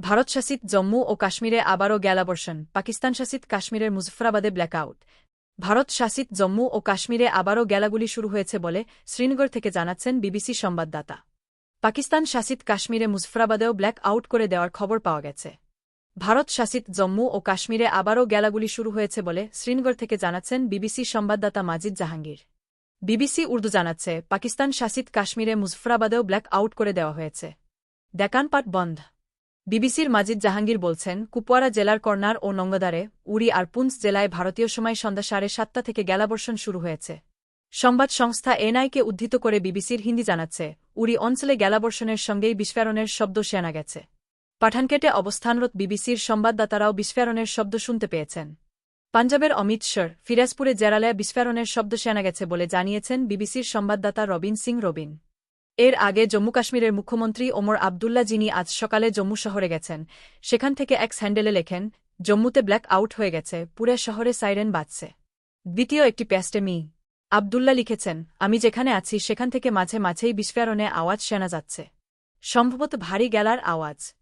ভারত শাসিত জম্মু ও কাশ্মীরে আবারও গ্যালাবর্ষণ পাকিস্তান শাসিত কাশ্মীরের মুজফরাবাদে ব্ল্যাকআউট ভারত শাসিত জম্মু ও কাশ্মীরে আবারও গ্যালাগুলি শুরু হয়েছে বলে শ্রীনগর থেকে জানাচ্ছেন বিবিসি সংবাদদাতা। পাকিস্তান শাসিত কাশ্মীরে মুজফরাবাদেও ব্ল্যাক আউট করে দেওয়ার খবর পাওয়া গেছে। ভারত শাসিত জম্মু ও কাশ্মীরে আবারও গ্যালাগুলি শুরু হয়েছে বলে শ্রীনগর থেকে জানাচ্ছেন বিবিসি সংবাদদাতা মাজিদ জাহাঙ্গীর। বিবিসি উর্দু জানাচ্ছে, পাকিস্তান শাসিত কাশ্মীরে মুজফরাবাদেও ব্ল্যাক আউট করে দেওয়া হয়েছে। দেকানপাট বন্ধ। বিবিসির মাজিদ জাহাঙ্গীর বলছেন, কুপওয়ারা জেলার কর্নার ও নঙ্গদারে উড়ি আর পুঞ্চ জেলায় ভারতীয় সময় সন্ধ্যা সাড়ে সাতটা থেকে গ্যালাবর্ষণ শুরু হয়েছে। সংবাদ সংস্থা এনআইকে উদ্ধৃত করে বিবিসির হিন্দি জানাচ্ছে উড়ি অঞ্চলে গ্যালাবর্ষণের সঙ্গেই বিস্ফোরণের শব্দ শোনা গেছে। পাঠানকেটে অবস্থানরত বিবিসির সংবাদদাতারাও বিস্ফোরণের শব্দ শুনতে পেয়েছেন। পাঞ্জাবের অমিত শর ফিরাজপুরে জেরালায় বিস্ফোরণের শব্দ শোনা গেছে বলে জানিয়েছেন বিবিসির সংবাদদাতা রবিন সিং রবিন। এর আগে জম্মু কাশ্মীরের মুখ্যমন্ত্রী ওমর আবদুল্লা যিনি আজ সকালে জম্মু শহরে গেছেন, সেখান থেকে এক স্যান্ডেলে লেখেন, জম্মুতে ব্ল্যাক আউট হয়ে গেছে, পুরে শহরে সাইরেন বাজছে। দ্বিতীয় একটি প্যাস্টে মি আবদুল্লা লিখেছেন, আমি যেখানে আছি, সেখান থেকে মাঝে মাঝেই বিস্ফোরণে আওয়াজ শোনা যাচ্ছে। সম্ভবত ভারী গেলার আওয়াজ।